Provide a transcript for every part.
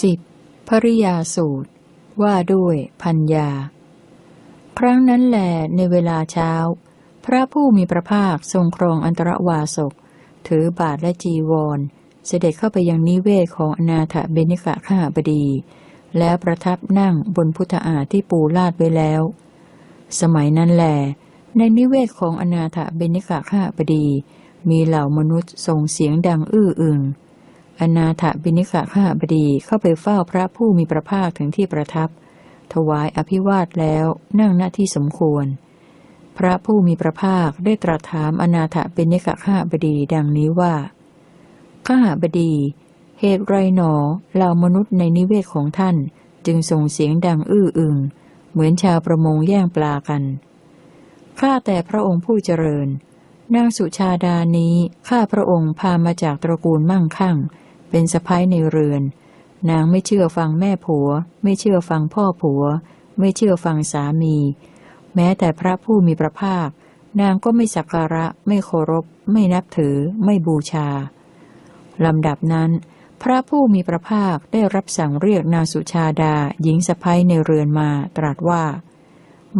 สิบภริยาสูตร ว่าด้วยพัญญา ครั้งนั้นแหลในเวลาเช้า พระผู้มีพระภาคทรงครองอันตรวาสก ถือบาทและจีวร เสด็จเข้าไปยังนิเวศของอนาถเบนิกะข้าบดี แล้วประทับนั่งบนพุทธาที่ปูลาดไว้แล้ว สมัยนั้นแหลในนิเวศของอนาถเบนิกะข้าบดี มีเหล่ามนุษย์ส่งเสียงดังอื้ออึงอ อนาถบินิกะข้าบดีเข้าไปเฝ้าพระผู้มีพระภาคถึงที่ประทับ ถวายอภิวาทแล้วนั่งหน้าที่สมควร พระผู้มีพระภาคได้ตรัสถามอนาถบินิกะข้าบดีดังนี้ว่าข้าบดี เหตุไรหนอเหล่ามนุษย์ในนิเวศของท่านจึงส่งเสียงดังอื้ออึง เหมือนชาวประมงแย่งปลากัน ข้าแต่พระองค์ผู้เจริญ นางสุชาดานี้ข้าพระองค์พามาจากตระกูลมั่งคั่ง เป็นสะพ้ายในเรือน นางไม่เชื่อฟังแม่ผัว ไม่เชื่อฟังพ่อผัว ไม่เชื่อฟังสามี แม้แต่พระผู้มีพระภาค นางก็ไม่สักการะ ไม่เคารพ ไม่นับถือ ไม่บูชาลำดับนั้น พระผู้มีพระภาคได้รับสั่งเรียกนางสุชาดา หญิงสะพ้ายในเรือนมาตรัสว่า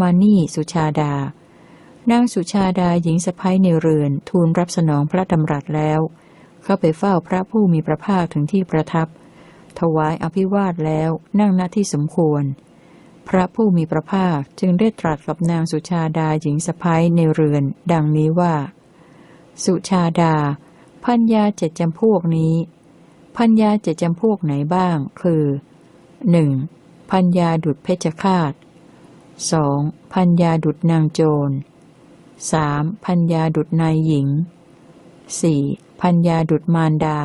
มานี่สุชาดา นางสุชาดาหญิงสะพ้ายในเรือนทูลรับสนองพระดำรัสแล้ว เข้าไปเฝ้าพระผู้มีพระภาคถึงที่ประทับ ถวายอภิวาทแล้วนั่งหน้าที่สมควร พระผู้มีพระภาคจึงได้ตรัสกับนางสุชาดาหญิงสะพ้ายในเรือน ดังนี้ว่า สุชาดา พัญญาเจ็ดจำพวกนี้ พัญญาเจ็ดจำพวกไหนบ้าง คือหนึ่งพัญญาดุดเพชฌฆาตสองพัญญาดุดนางโจรสามพัญญาดุดนายหญิงสี่ พัญญาดุดมารดา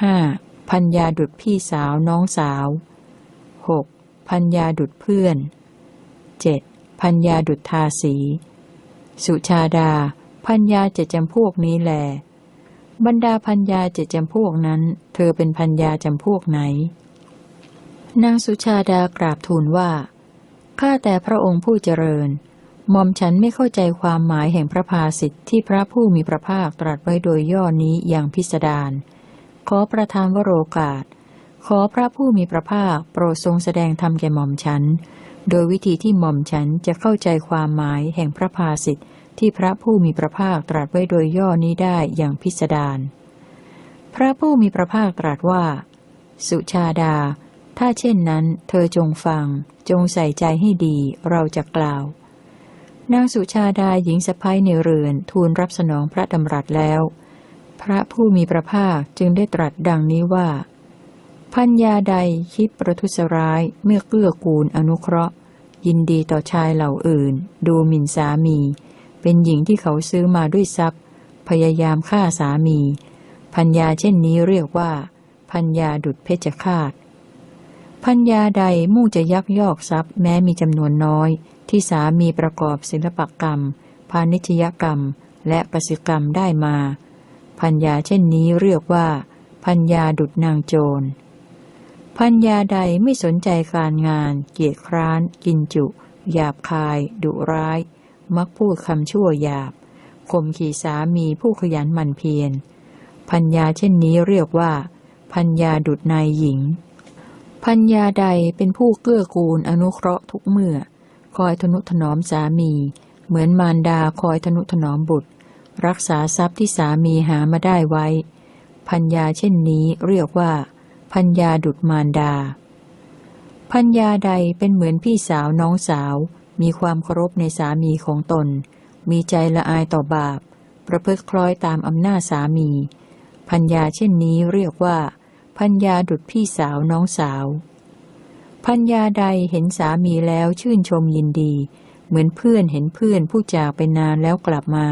ห้าพัญญาดุดพี่สาวน้องสาวหกพัญญาดุดเพื่อนเจ็ดพัญญาดุดทาสี สุชาดา พัญญาเจ็ดจำพวกนี้แล บรรดาพัญญาเจ็ดจำพวกนั้น เธอเป็นพัญญาจำพวกไหน นางสุชาดากราบทูลว่า ข้าแต่พระองค์ผู้เจริญ หม่อมฉันไม่เข้าใจความหมายแห่งพระภาสิทธิ์ที่พระผู้มีพระภาคตรัสไว้โดยย่อนี้อย่างพิสดาร ขอประทานวโรกาส ขอพระผู้มีพระภาคโปรดทรงแสดงธรรมแก่หม่อมฉัน โดยวิธีที่หม่อมฉันจะเข้าใจความหมายแห่งพระภาสิทธิ์ที่พระผู้มีพระภาคตรัสไว้โดยย่อนี้ได้อย่างพิสดาร พระผู้มีพระภาคตรัสว่า สุชาดา ถ้าเช่นนั้น เธอจงฟัง จงใส่ใจให้ดี เราจะกล่าว นางสุชาดาหญิงสะพ้ายในเรือนทูลรับสนองพระดำรัสแล้ว พระผู้มีพระภาคจึงได้ตรัสดังนี้ว่า พัญญาใดคิดประทุษร้ายเมื่อเกื้อกูลอนุเคราะห์ ยินดีต่อชายเหล่าอื่น ดูหมิ่นสามี เป็นหญิงที่เขาซื้อมาด้วยทรัพย์ พยายามฆ่าสามี พัญญาเช่นนี้เรียกว่า พัญญาดุดเพชฌฆาตพัญญาใดมุ่งจะยักยอกทรัพย์แม้มีจำนวนน้อย ที่สามีประกอบศิลปกรรม พาณิชยกรรม และกสิกรรมได้มา พัญญาเช่นนี้เรียกว่า พัญญาดุดนางโจร พัญญาใดไม่สนใจการงาน เกียรคร้าน กินจุ หยาบคาย ดุร้าย มักพูดคำชั่วหยาบข่มขี่สามีผู้ขยันหมั่นเพียร พัญญาเช่นนี้เรียกว่า พัญญาดุดนายหญิง พัญญาใดเป็นผู้เกื้อกูลอนุเคราะห์ทุกเมื่อ คอยทนุถนอมสามี เหมือนมารดาคอยทนุถนอมบุตร รักษาทรัพย์ที่สามีหามาได้ไว้ พัญญาเช่นนี้เรียกว่า พัญญาดุดมารดา พัญญาใดเป็นเหมือนพี่สาวน้องสาว มีความเคารพในสามีของตน มีใจละอายต่อบาป ประพฤติคล้อยตามอำนาจสามี พัญญาเช่นนี้เรียกว่า พัญญาดุดพี่สาวน้องสาว พัญญาใดเห็นสามีแล้วชื่นชมยินดี เหมือนเพื่อนเห็นเพื่อนผู้จากไปนานแล้วกลับมา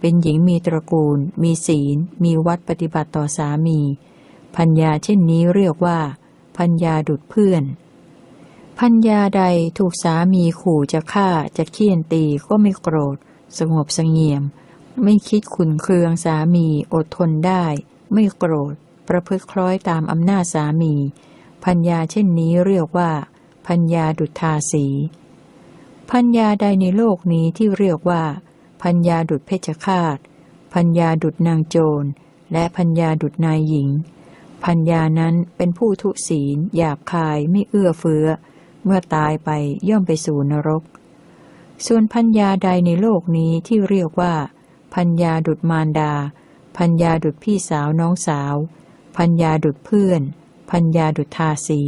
เป็นหญิงมีตระกูล มีศีล มีวัดปฏิบัติต่อสามี พัญญาเช่นนี้เรียกว่า พัญญาดุดเพื่อน พัญญาใดถูกสามีขู่จะฆ่าจะเคี่ยนตีก็ไม่โกรธ สงบสงเงียม ไม่คิดขุนเคืองสามีอดทนได้ ไม่โกรธ ประพฤติคล้อยตามอำนาจสามี พัญญาเช่นนี้เรียกว่า พัญญาดุทาสี พัญญาใดในโลกนี้ที่เรียกว่า พัญญาดุจเพชฌฆาต พัญญาดุจนางโจร และพัญญาดุจนายหญิง พัญญานั้นเป็นผู้ทุศีล หยาบคายไม่เอื้อเฟื้อ เมื่อตายไปย่อมไปสู่นรก ส่วนพัญญาใดในโลกนี้ที่เรียกว่า พัญญาดุดมารดา พัญญาดุดพี่สาวน้องสาว พัญญาดุดเพื่อน พัญญาดุทาสี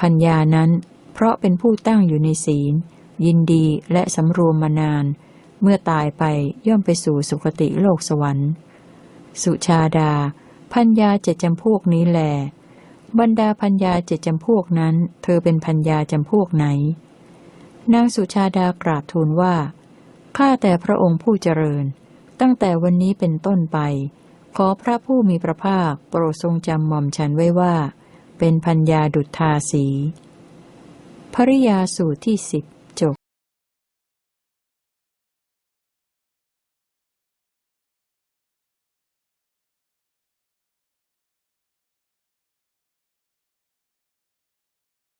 พัญญานั้น เพราะเป็นผู้ตั้งอยู่ในศีล ยินดีและสำรวมมานาน เมื่อตายไปย่อมไปสู่สุคติโลกสวรรค์ สุชาดา พัญญาเจ็ดจำพวกนี้แหลบรรดาพัญญาเจ็ดจำพวกนั้น เธอเป็นพัญญาจำพวกไหน นางสุชาดากราบทูลว่า ข้าแต่พระองค์ผู้เจริญ ตั้งแต่วันนี้เป็นต้นไป ขอพระผู้มีพระภาคโปรดทรงจำหม่อมฉันไว้ว่า เป็นพัญญาดุจทาสีภริยาสูตรที่สิบ